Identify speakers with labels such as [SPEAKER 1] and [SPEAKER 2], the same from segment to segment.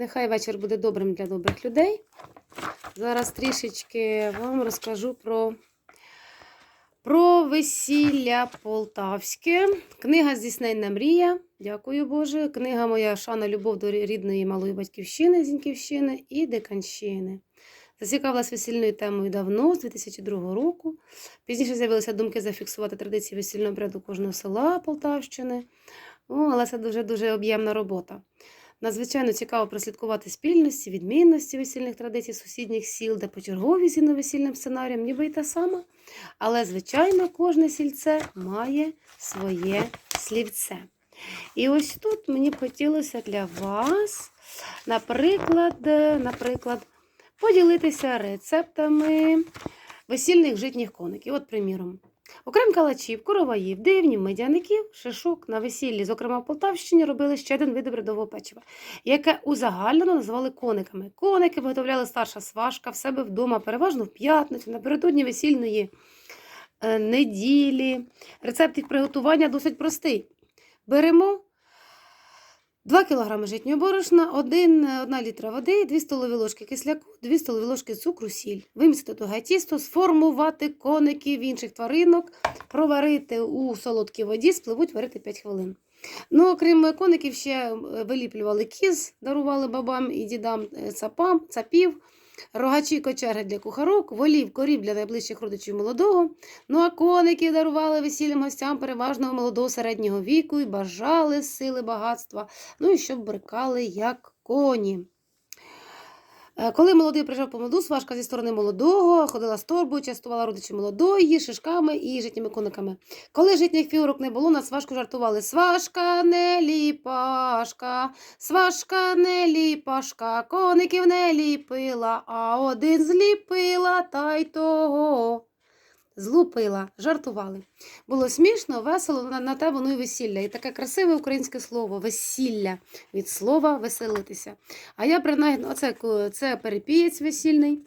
[SPEAKER 1] Нехай вечір буде добрим для добрих людей. Зараз трішечки вам розкажу про, про весілля полтавське. Книга Здійсненна мрія. Дякую Боже. Книга моя Шана Любов до рідної малої батьківщини, Зіньківщини і Диканщини. Зацікавилась весільною темою давно, з 2002 року. Пізніше з'явилися думки зафіксувати традиції весільного обряду кожного села Полтавщини. О, але це дуже-дуже об'ємна робота. Надзвичайно цікаво прослідкувати спільності, відмінності весільних традицій сусідніх сіл, де почерговість зі весільним сценарієм ніби й та сама. Але, звичайно, кожне сільце має своє слівце. І ось тут мені б хотілося для вас, наприклад, е, наприклад, поділитися рецептами весільних житніх коників. От, приміром, окрім калачів, короваїв, дивнів, медяників, шишок на весіллі, зокрема в Полтавщині, робили ще один вид бредового печива, яке узагальнено називали кониками. Коники виготовляли старша сважка в себе вдома, переважно в п'ятницю, напередодні весільної е, неділі. Рецепт їх приготування досить простий. Беремо 2 кг житнього борошна, 1, 1 літра води, 2 столові ложки кисляку, 2 столові ложки цукру, сіль. Вимістити туге тісто, сформувати коників інших тваринок, проварити у солодкій воді, спливуть варити 5 хвилин. Ну, окрім коників, ще е, виліплювали кіз, дарували бабам і дідам е, цапам, цапів, рогачі кочерги для кухарок, волів, корів для найближчих родичів молодого. Ну а коники дарували весільним гостям переважно молодого середнього віку і бажали сили багатства, ну і щоб брикали як коні. Е, Коли молодий прийшов по молоду, сважка зі сторони молодого ходила з торбою, частувала родичі молодої, шишками і житніми кониками. Коли житніх фігурок не було, на сважку жартували Сважка не ліпашка, сважка не ліпашка, коників не ліпила, а один зліпила та й того. Злупила, жартували. Було смішно, весело, на, те воно й весілля. І таке красиве українське слово весілля від слова веселитися. А я принаймні, оце це перепієць весільний,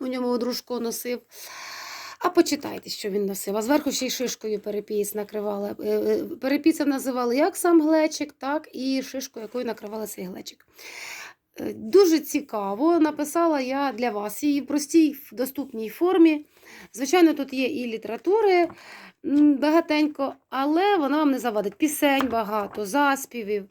[SPEAKER 1] у ньому дружко носив. А почитайте, що він носив. А зверху ще й шишкою перепієць накривали. Е, е, називали як сам глечик, так і шишку, якою накривали цей глечик. Е, Дуже цікаво. Написала я для вас її в простій доступній формі. Звичайно, тут є і літератури багатенько, але вона вам не завадить. Пісень багато, заспівів.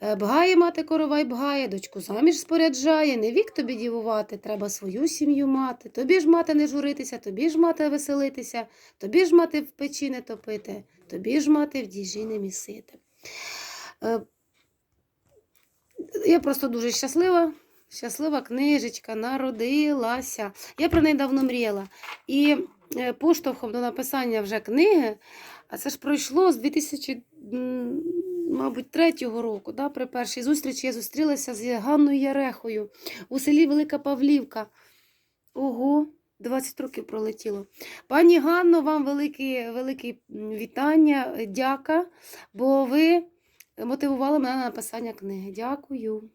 [SPEAKER 1] Е, Бгає мати коровай бгає, дочку заміж споряджає, не вік тобі дівувати, треба свою сім'ю мати. Тобі ж мати не журитися, тобі ж мати веселитися, тобі ж мати в печі не топити, тобі ж мати в діжі не місити. Е, Я просто дуже щаслива. Щаслива книжечка народилася. Я про неї давно мріяла. І е, поштовхом до написання вже книги, а це ж пройшло з 2000, мабуть, третього року. Да? При першій зустрічі я зустрілася з Ганною Ярехою у селі Велика Павлівка. Ого, 20 років пролетіло. Пані Ганно, вам велике, велике вітання, дяка, бо ви мотивували мене на написання книги. Дякую.